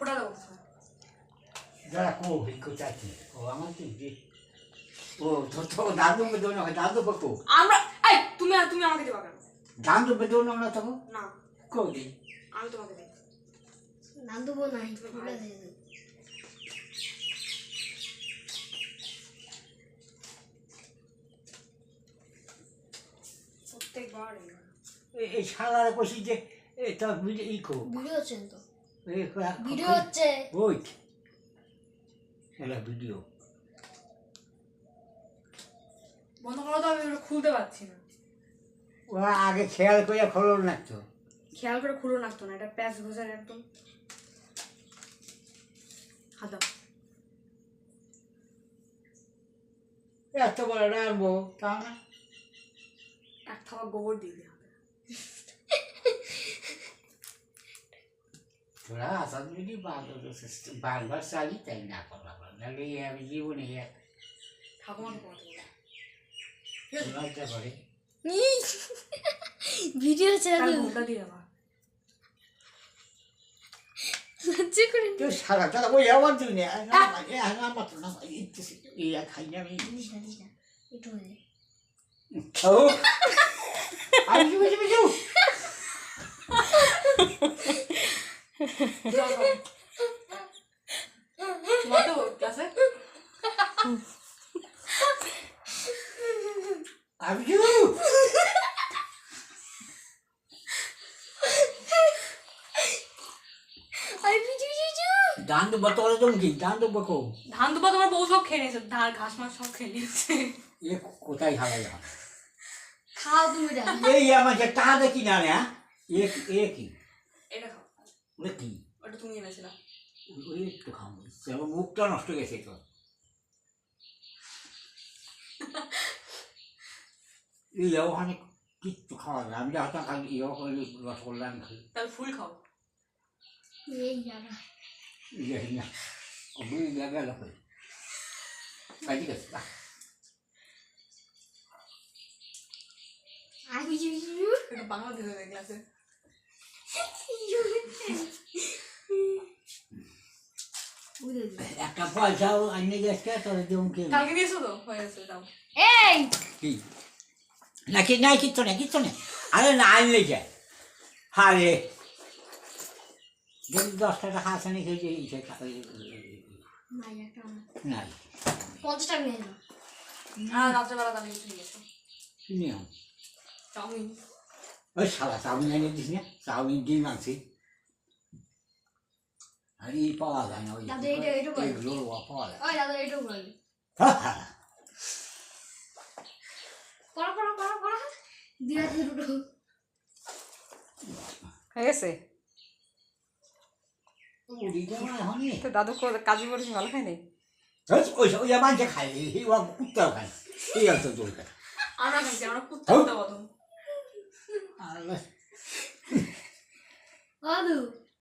ওটা যারা কো ভিক্ষু চাচ্ছি ও আমার কি? ও তো দাদু না দাদু বকো আমরা এই তুমি তুমি আমাকে দেবা কেন? দাদু না তো না। কো দি আমি তোমাকে দেবো। নাই ওটা প্রত্যেকবার এই। শালারে কইছি যে এটা ভিডিও ই কো? হচ্ছেন তো। ভিডিও হচ্ছে। ওই। এলা ভিডিও। বন্ধ করো তো আমি খুলতে পারছি না। ওরা আগে খেয়াল করে খোলো না তো। খেয়াল করে খুলো নাকতো না এটা প্যাচ ঘষার একদম। হাত। এত বড় রাখব তা না। এক থাবা গোবর দিয়ে দিই তোরা আসাদ যদি বারবার চালি তাই না করবা নাহলে আমি জীবনে লজ্জা করে ভিডিও করে সারা তারা ওই আমার জন্য আমার তো না এই খাই না আমি না না একটু হয়ে যায়। ও আমি কি বুঝি বুঝু তোমার তো ক্লাসে? আমি কি আরে ভিডিও ভিডিও দান তো বকো ধান দুপা তোমার বউ সব খেয়ে নিয়েছে ধান ঘাস মাস সব খেয়ে নিয়েছে। এ কোথায় হারাই খাও তুমি এই আমার যে টাকা দেখি না রে এ এ এটা ওটা কি? ওটা তুমি এনেছিলাম ওই একটু খাব আমার মুখটা নষ্ট হয়ে গেছে তো। এই ওখানে কিচ্ছু খাওয়া যায় আমি যা খালি ইয়ে করে রসগোল্লা আমি খাই তাহলে ফুল খাও। এই যারা ইয়ে না। ওই জায়গায় লোক ঠিক আছে বাহ। আর ভিডিও ভিডিও একটু বাংলা দিতে হবে ক্লাসে দিই একটা পয়সাও আনিয়ে গেছে তোর দিম কি? কালকে দিয়েছ তো হয়ে গেছে যাও এই! কি? নাকি নাই কিচ্ছু নেই কিচ্ছু নেই। আরে না আনলে যায়। হারে যদি দশ টাকা হাসা নিয়ে খেয়েছে এই নাই পঞ্চাশ টাকা নিয়ে নাও। আর রাত্রেবেলা কিছু নিয়েছো চাউমিন। ওই সারা চাউমিন এনে দিস না চাউমিন ডিম আনছি আর ই পাওয়া যায় না ওই। এগুলো পাওয়া যায়। ওই দাদা এটাও করবে হা, হা। করো করো করো করো দিয়ে দুটো। হয়ে গেছে। তো দাদু কাজু করেছি ভালো খায়নি ওই ওই ওই খাই ও খায় এই দরকার আমরা খাচ্ছি আমরা কুত্তা হ্যাঁ।